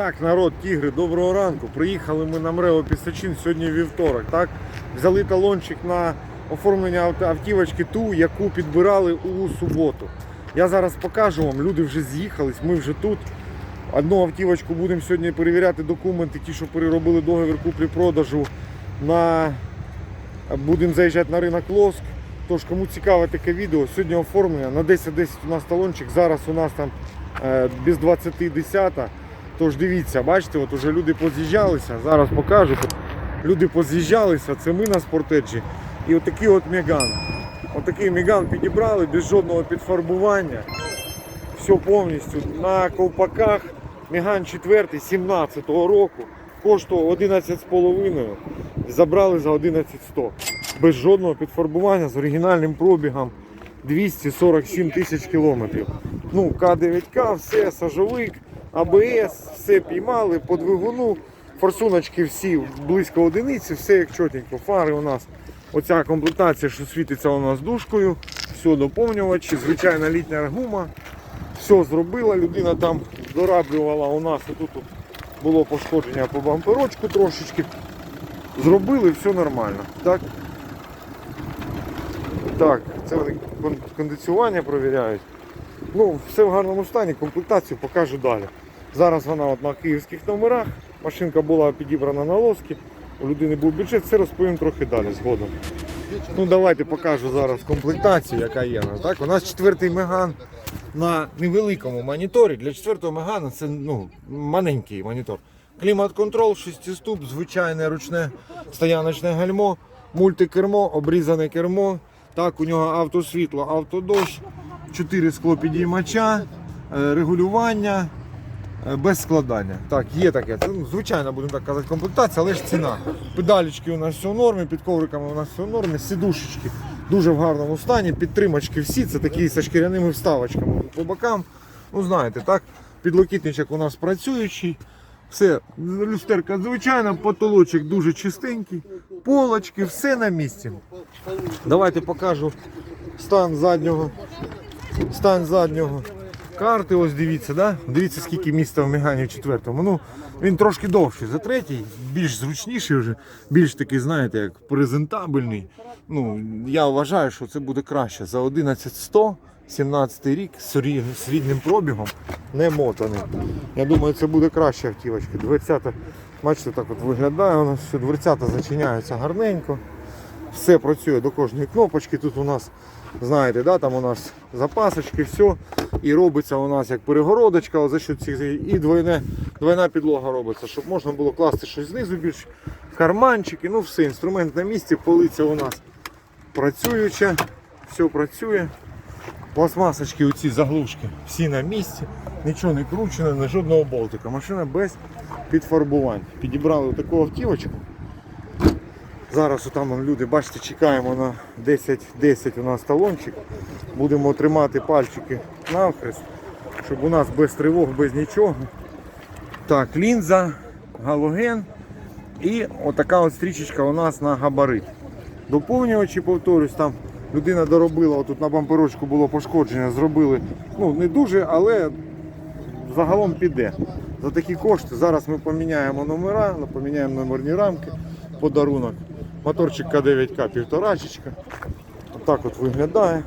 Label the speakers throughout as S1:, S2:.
S1: Так, народ, тігри, доброго ранку. Приїхали ми на МРЕО Пісачин сьогодні вівторок. Так? Взяли талончик на оформлення автівочки ту, яку підбирали у суботу. Я зараз покажу вам, люди вже з'їхались, ми вже тут. Одну автівочку будемо сьогодні перевіряти документи, ті, що переробили договір куплі-продажу на будемо заїжджати на ринок Лоск. Тож, кому цікаве таке відео, сьогодні оформлення на 10-10 у нас талончик, зараз у нас там е, без 20 10. Тож дивіться, бачите, от уже люди поз'їжджалися, зараз покажу. Люди поз'їжджалися, це ми на спортеджі. І отакий от Меган. Отакий Меган підібрали без жодного підфарбування. Все повністю на ковпаках. Меган 4 17-го року. Коштував 11,5. Забрали за 11,100. Без жодного підфарбування з оригінальним пробігом 247 тисяч кілометрів. Ну, К9К, все, сажовик, АБС, все піймали по двигуну. Форсуночки всі близько одиниці, все як чотенько. Фари у нас. Оця комплектація, що світиться у нас дужкою, все доповнювачі, звичайна літня гума. Все зробила, людина там дораблювала у нас. Тут, тут було пошкодження по бамперочку трошечки. Зробили, все нормально. Так, так це вони кондиціювання перевіряють. Ну, все в гарному стані, комплектацію покажу далі. Зараз вона от на київських номерах. Машинка була підібрана на лоски. У людини був бюджет, все розповім трохи далі згодом. Ну давайте покажу зараз комплектацію, яка є. у нас, Так, у нас четвертий меган на невеликому моніторі. Для четвертого мегана це ну, маленький монітор. Клімат-контрол, шестиступ, звичайне ручне стояночне гальмо, мультикермо, обрізане кермо. Так, у нього автосвітло, автодощ, 4 склопідіймача, е, регулювання. Е, Без складання. Так, є таке. Це ну, звичайно, будемо так казати, комплектація, але ж ціна. Педалічки у нас все в нормі, під ковриками у нас все в нормі, сідушечки дуже в гарному стані, підтримачки всі, це такі зі шкіряними вставочками по бокам. Ну знаєте, так, підлокітничок у нас працюючий. Все, люстерка звичайна, потолочок дуже чистенький, полочки, все на місці. Давайте покажу стан заднього. Стан заднього. Карти, ось дивіться, да? дивіться, скільки місця в Мегані в четвертому. Ну, він трошки довший за третій, більш зручніший вже, більш такий, знаєте, як презентабельний. Ну, я вважаю, що це буде краще. За 11100, 17 рік з рідним пробігом, не мотаний. Я думаю, це буде краще автівочка. Дверцята, бачите, так от виглядає у нас все, дверцята зачиняються гарненько. Все працює до кожної кнопочки. Тут у нас, знаєте, да, там у нас запасочки, все. І робиться у нас як перегородочка, за що цих і двойне, двойна підлога робиться, щоб можна було класти щось знизу більш карманчики, ну все, інструмент на місці, полиця у нас працююча, все працює. Пластмасочки, оці заглушки, всі на місці, нічого не кручено, не жодного болтика. Машина без підфарбувань. Підібрали таку автівочку. Зараз вон люди, бачите, чекаємо на 10-10 у нас талончик. Будемо тримати пальчики навхрест, щоб у нас без тривог, без нічого. Так, лінза, галоген і отака от стрічечка у нас на габарит. Доповнювачі, повторюсь, там людина доробила, отут на бамперочку було пошкодження, зробили, ну не дуже, але загалом піде. За такі кошти зараз ми поміняємо номера, поміняємо номерні рамки, подарунок. Моторчик К9К півторачечка. Отак от виглядає.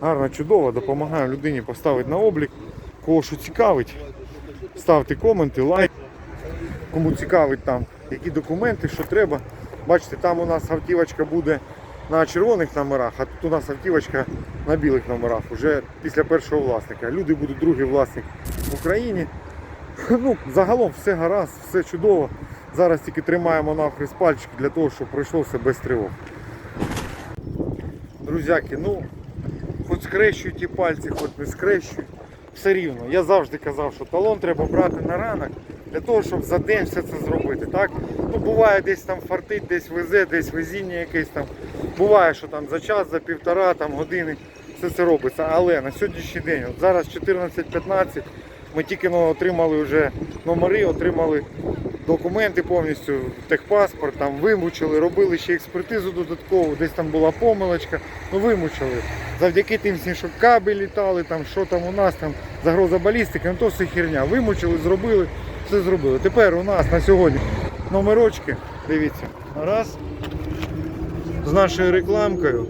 S1: Гарно, чудово, допомагаємо людині поставити на облік. Кого що цікавить, ставте коменти, лайк. Кому цікавить там, які документи, що треба. Бачите, там у нас автівочка буде на червоних номерах, а тут у нас автівочка на білих номерах, вже після першого власника. Люди будуть другий власник в Україні. Ну, загалом все гаразд, все чудово. Зараз тільки тримаємо навхрест пальчики для того, щоб пройшло все без тривог. Друзяки, ну, хоч скрещуй ті пальці, хоч не скрещуй, все рівно. Я завжди казав, що талон треба брати на ранок для того, щоб за день все це зробити. Так? Ну, буває десь там фартить, десь везе, десь везіння якесь там. Буває, що там за час, за півтора там, години все це робиться. Але на сьогоднішній день, от зараз 14-15, ми тільки ну, отримали вже номери, отримали документи повністю, техпаспорт, там вимучили, робили ще експертизу додаткову, десь там була помилочка, ну вимучили. Завдяки тим всім, що кабелі літали, там, що там у нас, там загроза балістики, ну то все херня. Вимучили, зробили, Все зробили. Тепер у нас на сьогодні номерочки. Дивіться. Раз. З нашою рекламкою.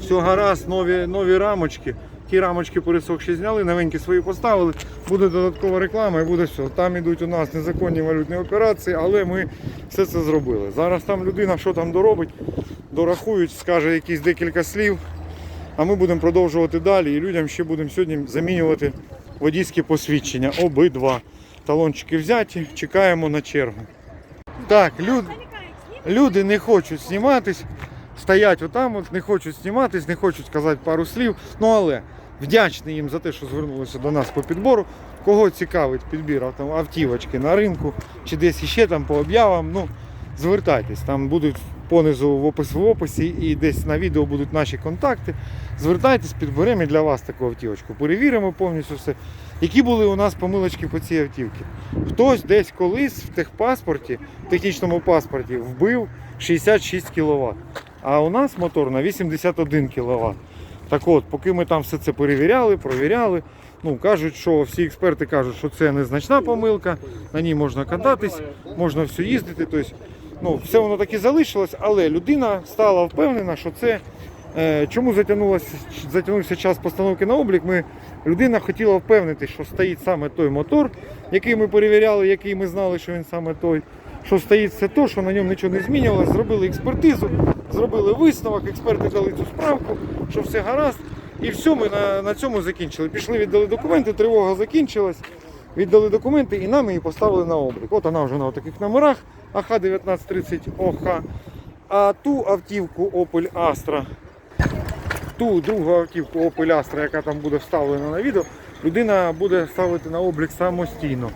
S1: Все гаразд, нові, нові рамочки. Ті рамочки пересохші зняли, новенькі свої поставили. Буде додаткова реклама і буде все. Там йдуть у нас незаконні валютні операції, але ми все це зробили. Зараз там людина що там доробить, дорахують, скаже якісь декілька слів. А ми будемо продовжувати далі і людям ще будемо сьогодні замінювати водійські посвідчення. Обидва. Талончики взяті, чекаємо на чергу. Так, люд, люди не хочуть зніматись, стоять отам, от, не хочуть зніматись, не хочуть сказати пару слів. Ну але вдячний їм за те, що звернулися до нас по підбору. Кого цікавить підбір авто- автівочки на ринку чи десь іще там по об'явам, ну звертайтесь. Там будуть понизу в опис в описі і десь на відео будуть наші контакти. Звертайтесь, підберемо і для вас таку автівочку. Перевіримо повністю все. Які були у нас помилочки по цій автівці? Хтось десь колись в техпаспорті, в технічному паспорті вбив 66 кВт. А у нас мотор на 81 кВт. Так от, поки ми там все це перевіряли, провіряли, ну кажуть, що всі експерти кажуть, що це незначна помилка, на ній можна кататись, можна все їздити. Тобто, ну, все воно так і залишилось, але людина стала впевнена, що це. е, Чому затягнувся час постановки на облік? Ми, людина хотіла впевнити, що стоїть саме той мотор, який ми перевіряли, який ми знали, що він саме той. Що стоїть все то, що на ньому нічого не змінювалося, зробили експертизу, зробили висновок, експерти дали цю справку, що все гаразд. І все, ми на, на цьому закінчили. Пішли, віддали документи, тривога закінчилась, віддали документи і нам її поставили на облік. От вона вже на таких номерах АХ-1930 ОХ. А ту автівку Opel Astra, ту другу автівку Opel Astra, яка там буде вставлена на відео, людина буде ставити на облік самостійно.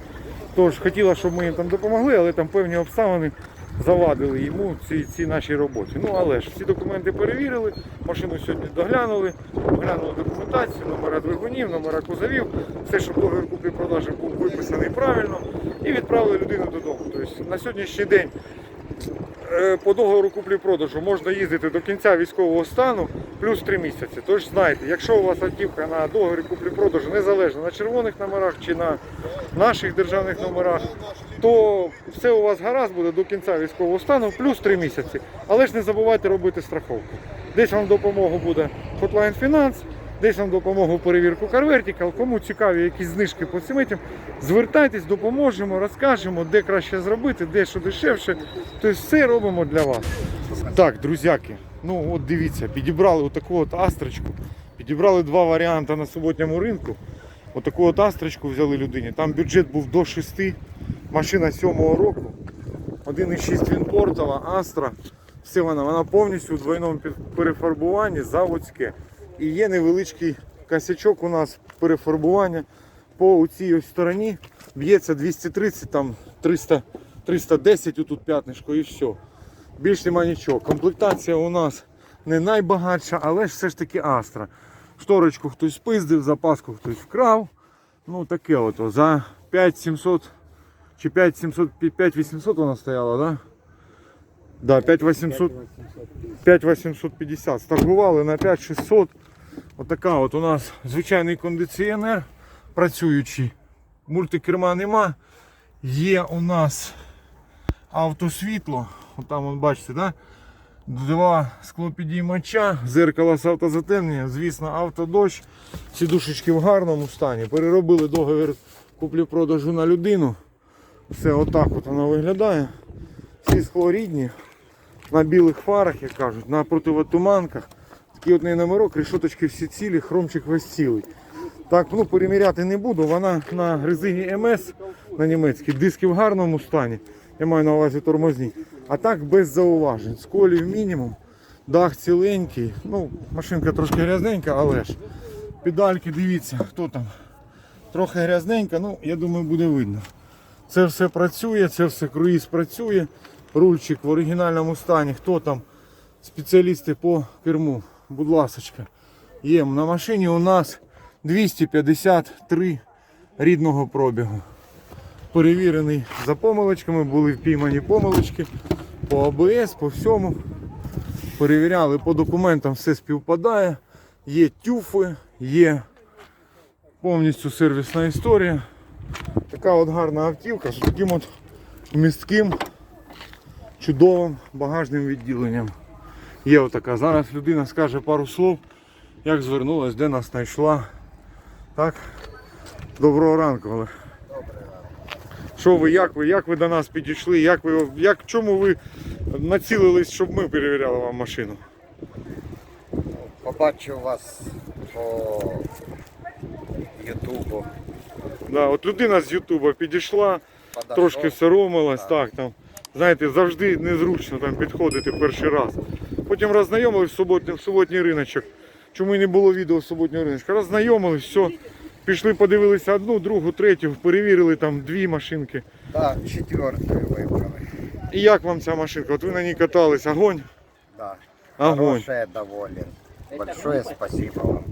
S1: Тож хотіла, щоб ми їм там допомогли, але там певні обставини завадили йому ці, ці наші роботі. Ну але ж всі документи перевірили, машину сьогодні доглянули, доглянули документацію, номера двигунів, номера кузовів, все, що договір купівлі продажі був виписаний правильно, і відправили людину додому. Тобто на сьогоднішній день по договору куплі-продажу можна їздити до кінця військового стану плюс 3 місяці. Тож знайте, якщо у вас автівка на договорі куплі-продажу незалежно на червоних номерах чи на наших державних номерах, то все у вас гаразд буде до кінця військового стану плюс 3 місяці. Але ж не забувайте робити страховку. Десь вам допомогу буде Hotline Finance, десь вам допомогу перевірку CarVertical. Кому цікаві якісь знижки по цим етям, звертайтесь, допоможемо, розкажемо, де краще зробити, де що дешевше. Тобто все робимо для вас. Так, друзяки, ну от дивіться, підібрали отаку от астрочку, підібрали два варіанти на суботньому ринку. Отаку от астрочку взяли людині. Там бюджет був до 6, машина 7-го року. 1,6 Вінпортова, Астра. Все вона, вона повністю у двойному перефарбуванні, заводське. І є невеличкий косячок у нас перефарбування по цій ось стороні. Б'ється 230, там 300, 310 отут п'ятнишко і все. Більш нема нічого. Комплектація у нас не найбагатша, але ж все ж таки Астра. Шторочку хтось спиздив, запаску хтось вкрав. Ну таке от о, за 5700 чи 5700, 5800 вона стояла, да? Да, 5800, 5850. Старгували на 5600. Отака от у нас звичайний кондиціонер працюючий. Мультикерма нема. Є у нас автосвітло. От там, вон, бачите, да? два склопідіймача, зеркало з автозатемнення, звісно, автодощ. Сідушечки в гарному стані. Переробили договір куплі-продажу на людину. Все отак от воно виглядає. Всі склорідні, на білих фарах, як кажуть, на противотуманках. Такий от номерок, решоточки всі цілі, хромчик весь цілий. Так, ну переміряти не буду. Вона на резині МС на німецькій, диски в гарному стані. Я маю на увазі тормозні. А так без зауважень. Сколів мінімум, дах ціленький. Ну, машинка трошки грязненька, але ж. Педальки, дивіться, хто там. Трохи грязненька, ну я думаю, буде видно. Це все працює, це все круїз працює. Рульчик в оригінальному стані. Хто там? Спеціалісти по керму. Будь ласочка. Є на машині у нас 253 рідного пробігу. Перевірений за помилочками, були впіймані помилочки по АБС, по всьому. Перевіряли по документам, все співпадає. Є тюфи, є повністю сервісна історія. Така от гарна автівка з таким от містким, чудовим багажним відділенням. Є отака. Зараз людина скаже пару слов, як звернулась, де нас знайшла. Так? Доброго ранку, Олег. Що ви, як ви, як ви до нас підійшли? Як ви, як, чому ви націлились, щоб ми перевіряли вам машину?
S2: Побачив вас по Ютубу.
S1: Да, от людина з Ютуба підійшла,
S2: Подошов.
S1: трошки соромилась,
S2: так,
S1: там, знаєте, завжди незручно там підходити перший раз. Потім роззнайомились в суботній, в суботній риночок. Чому і не було відео в суботнього риночка? Роззнайомились, все. Пішли, подивилися одну, другу, третю, перевірили там дві машинки.
S2: Да, четвертую вибрали.
S1: І як вам ця машинка? От ви на ній катались, огонь?
S2: Да.
S1: Огонь.
S2: Хорошая, доволен. Большое спасибо вам.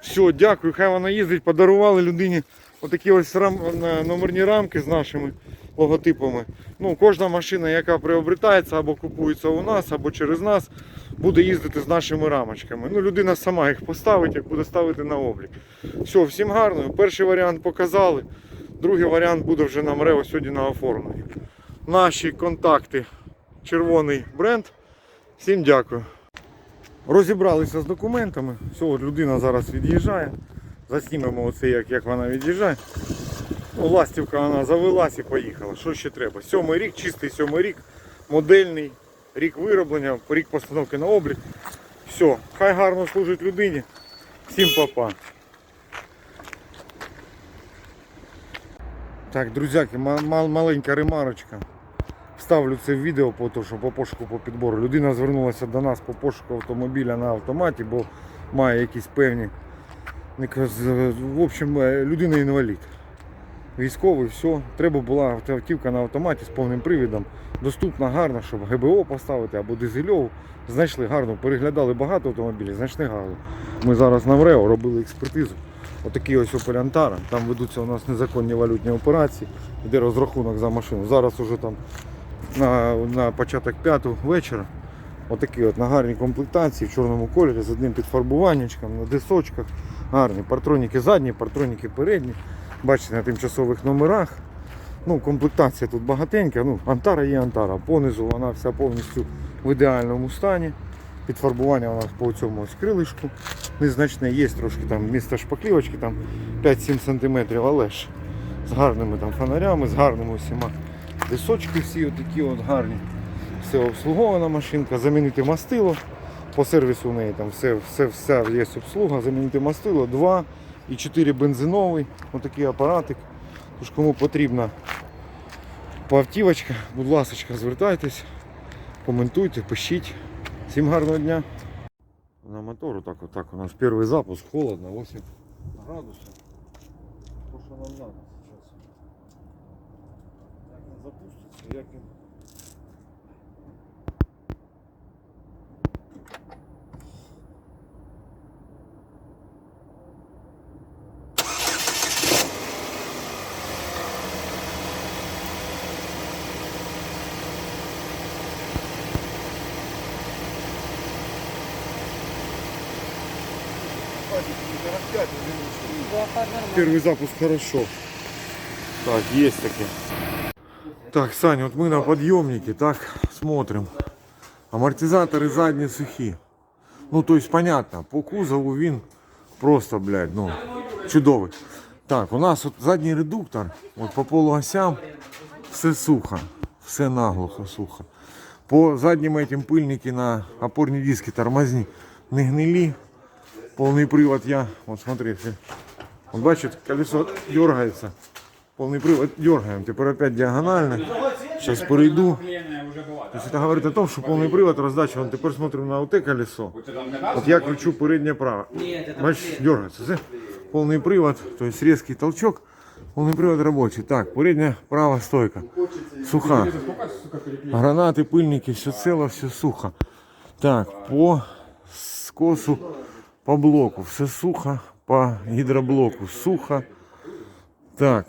S1: Все, дякую, хай вона їздить, подарували людині отакі ось рам... номерні рамки з нашими логотипами. Ну, кожна машина, яка приобретається або купується у нас, або через нас, буде їздити з нашими рамочками. Ну, людина сама їх поставить, як буде ставити на облік. Все, всім гарно. Перший варіант показали. Другий варіант буде вже на МРЕО сьогодні на оформленні. Наші контакти, червоний бренд. Всім дякую. Розібралися з документами. Все, от людина зараз від'їжджає. Заснімемо оце, як, як вона від'їжджає. Ластівка вона завелась і поїхала. Що ще треба? Сьомий рік, чистий сьомий рік, модельний, рік вироблення, рік постановки на облік. Все, хай гарно служить людині. Всім папа. Так, друзяки, мал- маленька ремарочка. Вставлю це в відео по, то, що по пошуку по підбору. Людина звернулася до нас по пошуку автомобіля на автоматі, бо має якісь певні. В общем, е, людина інвалід. Військовий, все. Треба була автівка на автоматі з повним привідом. Доступна, гарна, щоб ГБО поставити або дизельову. Знайшли гарно, переглядали багато автомобілів, знайшли гарно. Ми зараз на МРЕО робили експертизу. Отакий ось Opel. Там ведуться у нас незаконні валютні операції, йде розрахунок за машину. Зараз уже там на, на початок п'ятого вечора. Отакі от на гарній комплектації в чорному кольорі з одним підфарбуваннячком, на дисочках. Гарні партроніки задні, партроніки передні. Бачите, на тимчасових номерах. Ну, комплектація тут багатенька. Ну, Антара є Антара. Понизу вона вся повністю в ідеальному стані. Підфарбування у нас по цьому ось крилишку незначне. Є трошки там місто шпаклівочки, там 5-7 см, але ж з гарними там фонарями, з гарними усіма дисочки всі отакі от гарні. Все обслугована машинка, замінити мастило. По сервісу у неї там все, все, все є обслуга, замінити мастило, 2 і 4 бензиновий, отакий апаратик. Тож кому потрібна автівочка, будь ласка, звертайтесь, коментуйте, пишіть. Всім гарного дня. На мотору так вот так у нас первый запуск, холодно, 8 градусов. То, что нам надо сейчас. Як він запуститься, як він... Первый запуск хорошо. Так, есть таки. Так, Саня, вот мы на подъемнике, так, смотрим. Амортизаторы задние сухие. Ну, то есть, понятно, по кузову він просто, блядь, ну, чудовий. Так, у нас от задній редуктор, от по полуосям все сухо, все наглухо сухо. По заднім этим пыльники на опорні диски тормозні не гнилі. Полный привод я, вот смотрите, вот бачит, колесо дергается. Полный привод дергаем, теперь опять диагонально. Сейчас перейду. То есть это говорит о том, что полный привод раздача. Вот теперь смотрим на УТ колесо. Вот я кручу переднее право. Бачишь, дергается. да? Полный привод, то есть резкий толчок. Полный привод рабочий. Так, передняя правая стойка. Суха. Гранаты, пыльники, все цело, все сухо. Так, по скосу, по блоку все сухо, по гідроблоку сухо. Так,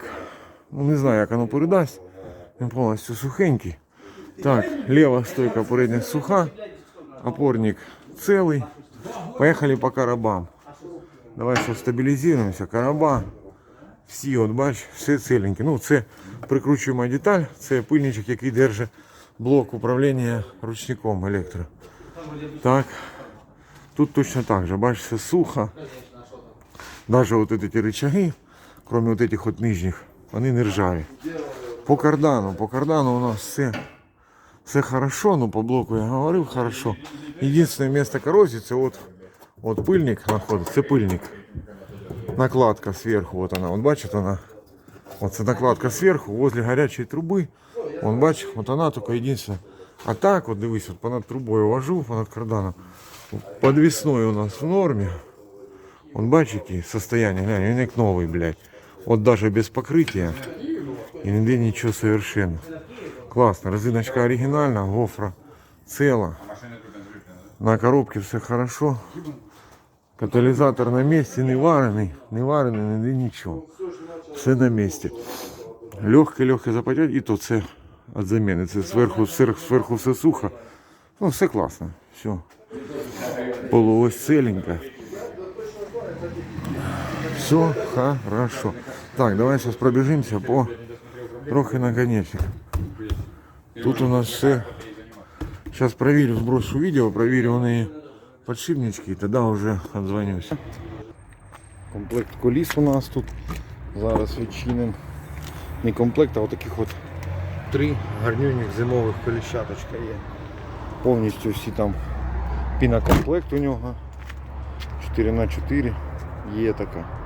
S1: ну не знаю, як воно передасть. Він повністю сухенький. Так, ліва стойка передня суха, опорник целый. Поехали по коробам. Давай сейчас стабилизируемся. Короба Всі, от бач, все ціленьке. Ну, це прикручуємо деталь, це пильничок, який держить блок управління ручником електро. Так. Тут точно так же, бачиш, все сухо. Даже вот эти рычаги, кроме вот этих вот нижних, вони не ржаві. По кардану, по кардану у нас все, все хорошо, ну по блоку я говорив хорошо. Единственное место коррозии, це от, от пильник знаходиться, це пильник. Накладка сверху, вот она, вот бачит она. Вот це накладка сверху, возле горячей трубы. Он бачит, вот она только единственная. А так, вот дивись, вот понад трубою вожу, понад карданом. Подвесной у нас в норме. Он бачиш, які состояние, глянь, він як новий, блядь. От даже без покриття. І ніде нічого совершенно. Класно, резиночка оригінальна, гофра ціла. На коробці все хорошо. Каталізатор на місці, не варений, не варений, ніде нічого. Все на місці. Легке, легке запотять, і то це від заміни. Це зверху, зверху, зверху все сухо. Ну, все класно. Все. Полуось целенько. Все хорошо. Так, давай сейчас пробежимся по трохи наконечник. Тут у нас все. Сейчас проверю, сброшу видео, проверю вони подшипнички, и тогда уже отзвонюсь. Комплект коліс у нас тут. Зараз відчинимо. Не комплект, а отаких от три гарнюніх зимових коліщаточка є. Повністю всі там пінокомплект у нього. 4 на 4 є така.